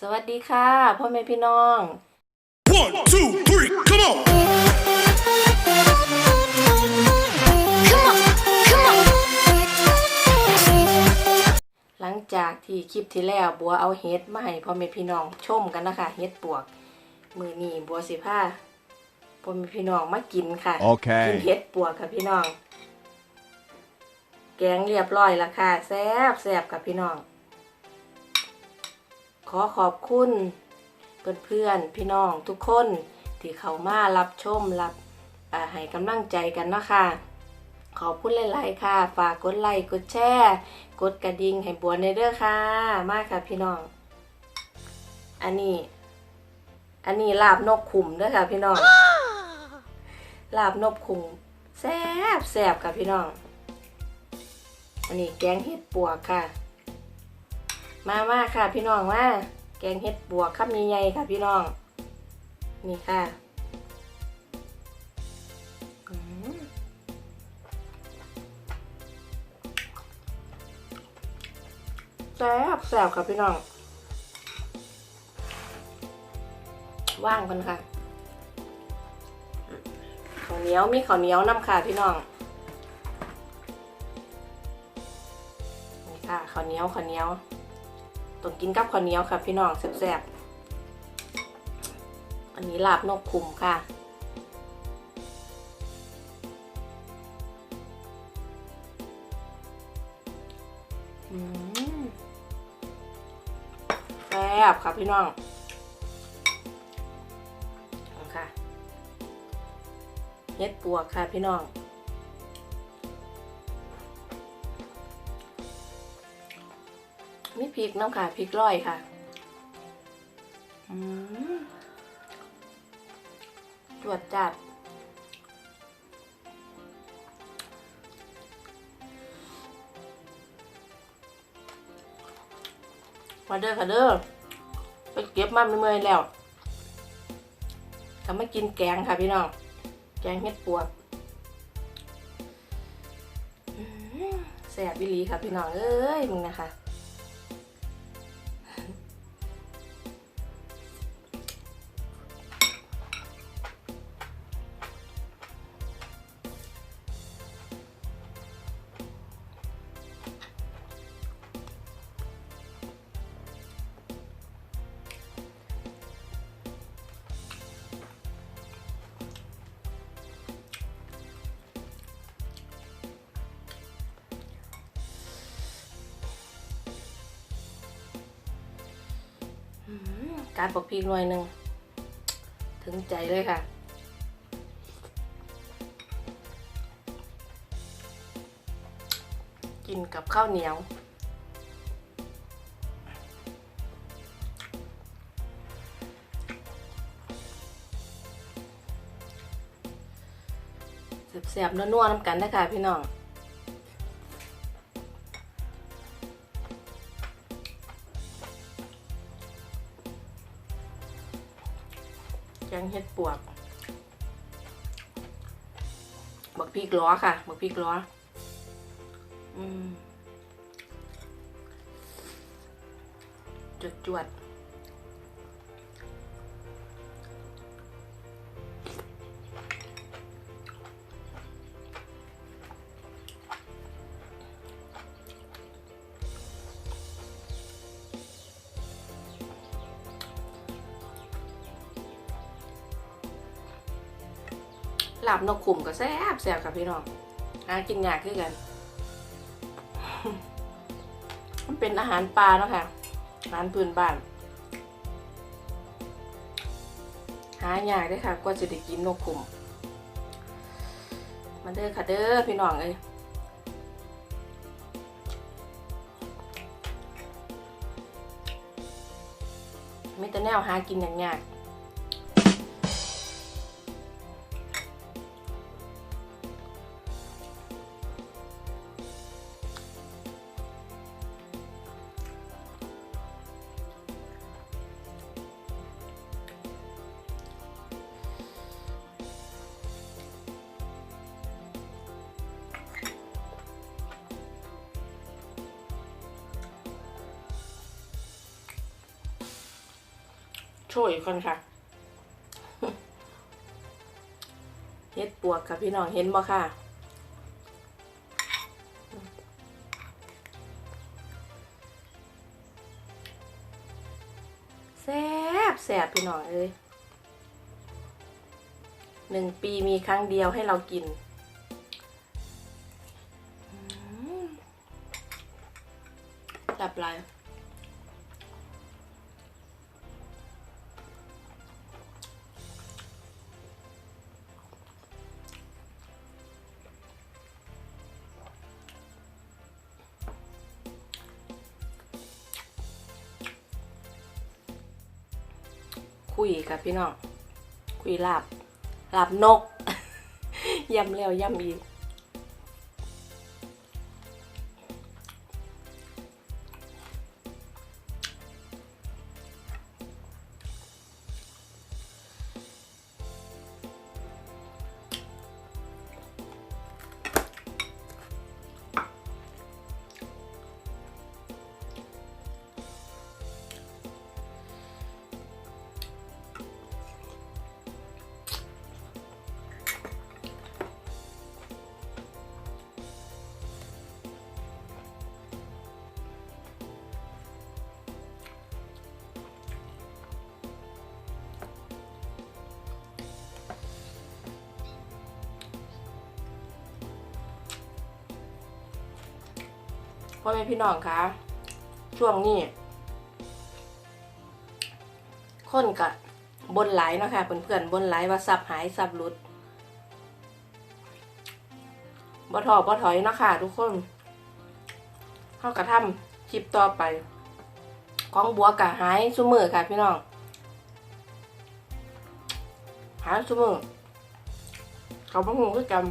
สวัสดีค่ะพ่อแม่พี่น้อง One, two, three, come on! Come on, come on. หลังจากที่คลิปที่แล้วบัวเอาเฮ็ดมาให้พ่อแม่พี่น้องชมกันนะคะเฮ็ดปวก มือนี้บัวสิผ้าพ่อแม่พี่น้องมากินค่ะโอเคกินเฮ็ดปวกค่ะพี่น้อง แกงเรียบร้อยแล้วค่ะแซ่บแซ่บกับพี่น้อง ขอขอบคุณ เพื่อนๆ พี่น้องทุกคนที่เขามารับชมรับให้กำลังใจกันเนาะคะขอบคุณหลายๆค่ะ ฝากกดไลค์กดแชร์กดกระดิ่งให้บัวในเด้อค่ะ มากค่ะพี่น้อง อันนี้ อันนี้ลาบนกขุมเด้อค่ะ พี่น้อง ลาบนกขุมแซ่บแซ่บค่ะพี่น้อง อันนี้แกงเห็ดปวกค่ะ มามาค่ะพี่น้องมาแกงเห็ดปวกคำใหญ่ค่ะพี่น้อง นี่ค่ะแซ่บแซ่บครับพี่น้อง ว่างกันค่ะข้าวเหนียวมีข้าวเหนียวน้ำค่ะพี่น้องนี่ค่ะข้าวเหนียวข้าวเหนียว ต้องกินกับข้าวเหนียวค่ะ พี่น้องแซ่บๆ อันนี้ลาบนกขุมค่ะ อืมแซ่บครับพี่น้องค่ะเฮ็ดปวกค่ะพี่น้อง พริกน้ำค่ะพริกร้อยค่ะอืมจวดจัดมาเด้อค่ะเด้อไปเก็บมาเมื่อยๆแล้วก็มากินแกงค่ะพี่น้อง แกงเห็ดปวกอื้อหือแซ่บวิลีค่ะพี่น้อง เอ้ยมึงนะคะ การปกพริกหน่อยหนึ่งถึงใจเลยค่ะ กินกับข้าวเหนียวแสบๆนัวๆน้ำกันนะคะพี่น้อง กงเห็ดปวกบักพริกล้อค่ะบักพริกล้ออืมจวดจวด ลาบนกขุมก็แซ่บแซ่บค่ะพี่น้องหากินยากคือกัน มันเป็นอาหารปลาเนาะค่ะอาหารพื้นบ้าน หายากเด้ค่ะกว่าจะได้กินนกขุมมาเด้อค่ะเด้อพี่น้องเอ้ยมีแต่แนวหากินยางยาก ชว์อีกคนค่ะเฮ็ดปวกค่ะพี่น้องเห็นบ่ค่ะแซ่บแซ่บพี่น้องเอ้ยหนึ่งปีมีครั้งเดียวให้เรากินอืมแซ่บ คุยกับพี่น้องคุยลาบลาบนกยำแล้วยำอีก พ่อแม่พี่น้องคะช่วงนี้คนกะบบนไหลเนาะค่ะเพื่อนๆบนไหลว่าสับหายสับหลุดบ่ถอบ่ถอยเนาะค่ะทุกคนเข้ากระทำคลิปต่อไปของบัวกะหายซุมือค่ะพี่น้องหายซุมือเขาบ่หูคือกัน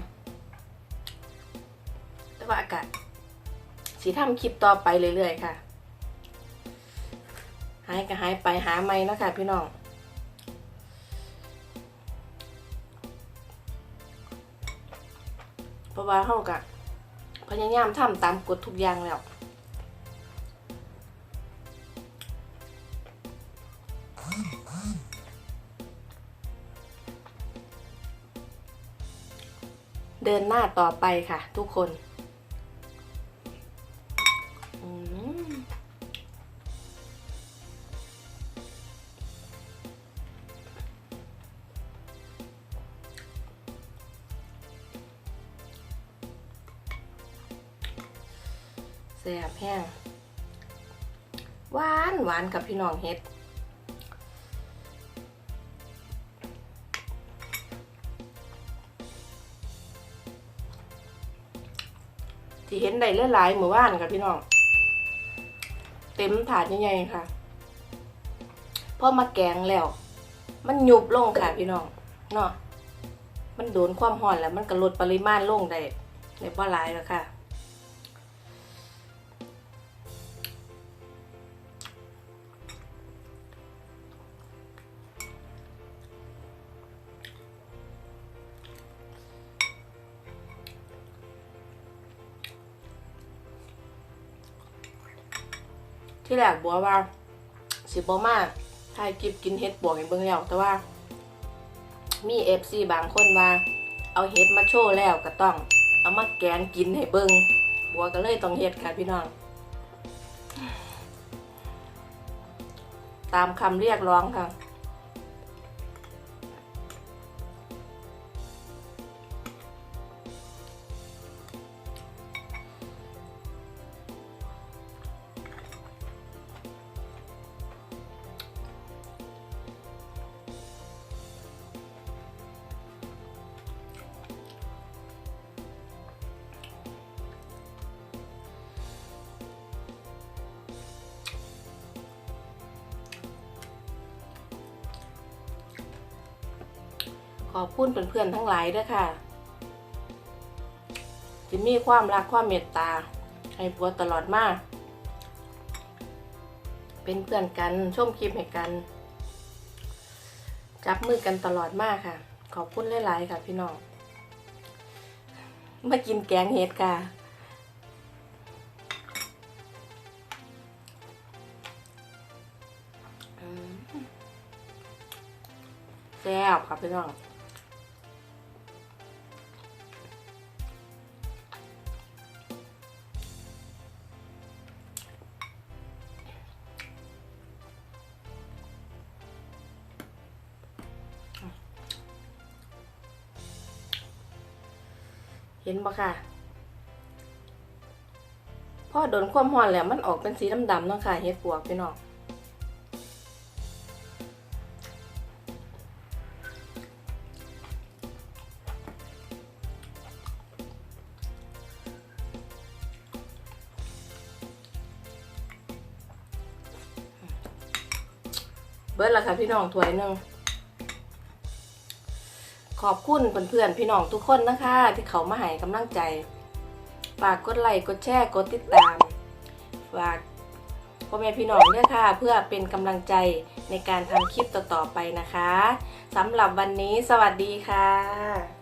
แต่ว่าอากาศ สีทำคลิปต่อไปเรื่อยๆค่ะ หายก็หายไปหาไม่นะคะพี่น้องเพราะว่าเขากะพยายามทำตามกฎทุกอย่างแล้วเดินหน้าต่อไปค่ะทุกคน วานกับพี่น้องเฮ็ดที่เห็นได้หลายๆหมู่บ้านกับพี่น้อง เต็มถาดใหญ่ๆค่ะพอมาแกงแล้ว มันยุบลงค่ะพี่น้องเนาะมันโดนความร้อนแล้ว มันก็ลดปริมาณลงได้ในบ่หลายแล้วค่ะ ที่แรกบัวว่า สิบมาถ่ายคลิปกินเห็ดบวกให้เบิ่งแล้ว แต่ว่า มีเอฟซีบางคนว่า เอาเห็ดมาโชว์แล้วก็ต้อง เอามาแกนกินให้เบิ่งบัวก็เลยต้องเห็ดค่ะพี่น้อง ตามคำเรียกร้องค่ะ ขอบคุณเพื่อนๆทั้งหลายด้วยค่ะจะมีความรักความเมตตา ให้บัวตลอดมาก เป็นเพื่อนกันชมคลิปให้กัน จับมือกันตลอดมากค่ะ ขอบคุณหลาย ๆ ค่ะพี่น้องมากินแกงเห็ดค่ะแซ่บครับพี่น้อง เห็นปะค่ะพอโดนความร้อนแล้วมันออกเป็นสีดำๆเนาะค่ะเห็ดปวกพี่น้องเบิร์ดละค่ะพี่น้องถ้วยหนึ่ง ขอบคุณเพื่อนๆพี่น้องทุกคนนะคะ ที่เขามาให้กำลังใจ ฝากกดไลค์กดแชร์กดติดตาม ฝากพ่อแม่พี่น้องด้วยค่ะ เพื่อเป็นกำลังใจในการทำคลิปต่อๆไปนะคะสำหรับวันนี้สวัสดีค่ะ